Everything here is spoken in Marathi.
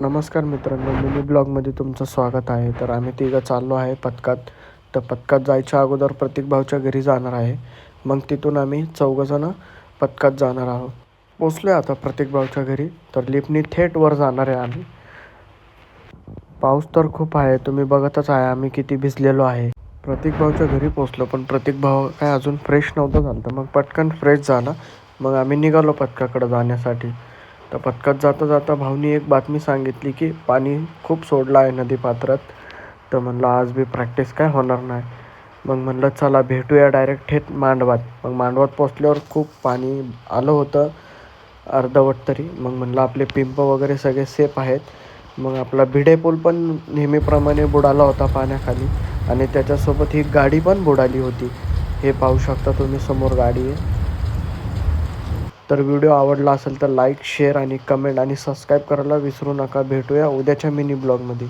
नमस्कार मित्रांनो मिनी ब्लॉगमध्ये तुमचं स्वागत आहे. तर आम्ही तिघं चाललो आहे पथकात. तर पथकात जायच्या अगोदर प्रतीक भाऊच्या घरी जाणार आहे. मग तिथून आम्ही चौघंजणं पथकात जाणार आहोत. पोचलो आहे आता प्रतीक भाऊच्या घरी. तर लिपनी थेट वर जाणार आहे आम्ही. पाऊस तर खूप आहे तुम्ही बघतच आहे आम्ही किती भिजलेलो आहे. प्रतीक भाऊच्या घरी पोचलो पण प्रतीक भाऊ काय अजून फ्रेश नव्हतं झालं. तर मग पटकन फ्रेश झाला. मग आम्ही निघालो पथकाकडे जाण्यासाठी. तर पथकात जाता जाता भाऊनी एक बातमी सांगितली की पाणी खूप सोडलं आहे नदीपात्रात. तर म्हणलं आज बी प्रॅक्टिस काय होणार नाही. मग म्हणलं चला भेटूया डायरेक्ट थेट मांडवात. मग मांडवात पोचल्यावर खूप पाणी आलं होतं अर्धवट तरी. मग म्हणलं आपले पिंप वगैरे सगळे सेफ आहेत. मग आपला भिडे पूल पण नेहमीप्रमाणे बुडाला होता पाण्याखाली. आणि त्याच्यासोबत ही गाडी पण बुडाली होती. हे पाहू शकता तुम्ही समोर गाडी आहे. तर व्हिडिओ आवडला असेल तर लाईक शेअर आणि कमेंट आणि सबस्क्राईब करायला विसरू नका. भेटूया उद्याच्या मिनी ब्लॉगमध्ये.